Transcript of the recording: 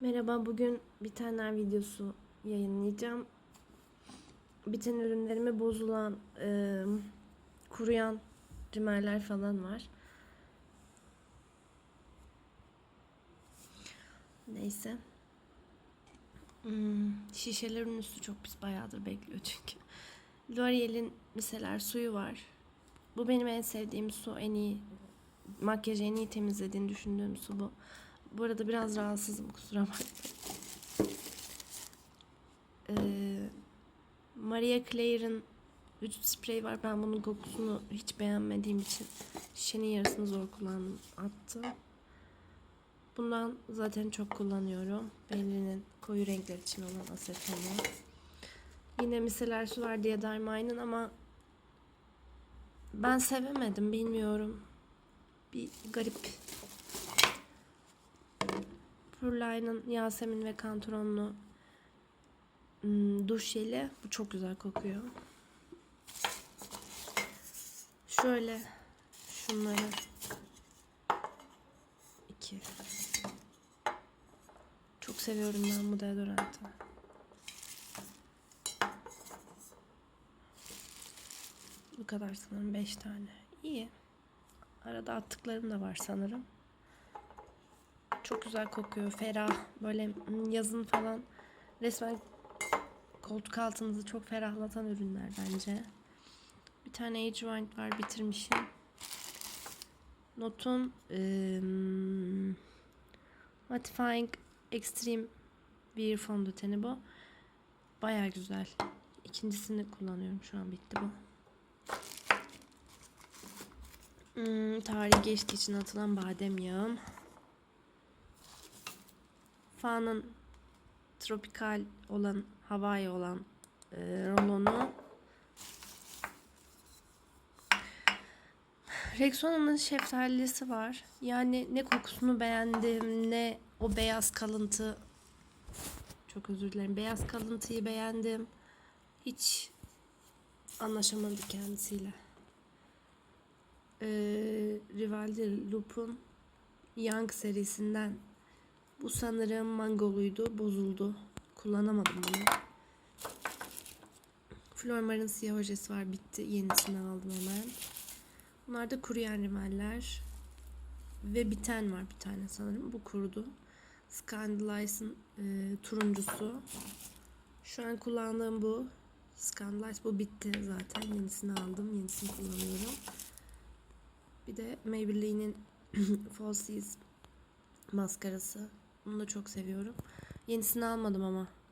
Merhaba, bugün bitenler videosu yayınlayacağım. Biten ürünlerime bozulan, eee, kuruyan rimeller falan var. Neyse. Hmm, şişelerin üstü çok pis bayağıdır bekliyor çünkü. L'Oreal'in miseler suyu var. Bu benim en sevdiğim su, en iyi makyajı en iyi temizlediğini düşündüğüm su bu. Bu arada biraz rahatsızım kusura bakmayın. Ee, Maria Claire'ın vücut spreyi var. Ben bunun kokusunu hiç beğenmediğim için şişenin yarısını zor kullandım. Attım. Bundan zaten çok kullanıyorum. Belirinin koyu renkler için olan asetonu. Yine miseler su var diye Darmai'nin ama ben sevemedim bilmiyorum. Bir garip Purlay'ın Yasemin ve Kantoronlu hmm, duş jeli. Bu çok güzel kokuyor. Şöyle şunları iki. Çok seviyorum ben bu deodorantı. Bu kadar sanırım 5 tane. İyi. Arada attıklarım da var sanırım. Çok güzel kokuyor. Ferah. Böyle mm, yazın falan resmen koltuk altınızı çok ferahlatan ürünler bence. Bir tane Age Wind var bitirmişim. Notun ım, Mattifying Extreme bir fondöteni bu. Baya güzel. İkincisini kullanıyorum şu an bitti bu. Hmm, tarihi geçtiği için atılan badem yağım. Fa'nın tropikal olan, Hawaii olan e, rolonu. Rexona'nın şeftalisi var. Yani ne kokusunu beğendim ne o beyaz kalıntı çok özür dilerim. Beyaz kalıntıyı beğendim. Hiç anlaşamadık kendisiyle. Ee, Rivaldi Loop'un Young serisinden bu sanırım mangoluydu. Bozuldu. Kullanamadım bunu. Flormar'ın siyah ojesi var. Bitti. Yenisini aldım hemen. Bunlar da kuruyan rimeller. Ve biten var bir tane sanırım. Bu kurudu. Scandalize'ın e, turuncusu. Şu an kullandığım bu. Scandalize bu bitti zaten. Yenisini aldım. Yenisini kullanıyorum. Bir de Maybelline'in Falsies maskarası. Bunu da çok seviyorum. Yenisini almadım ama.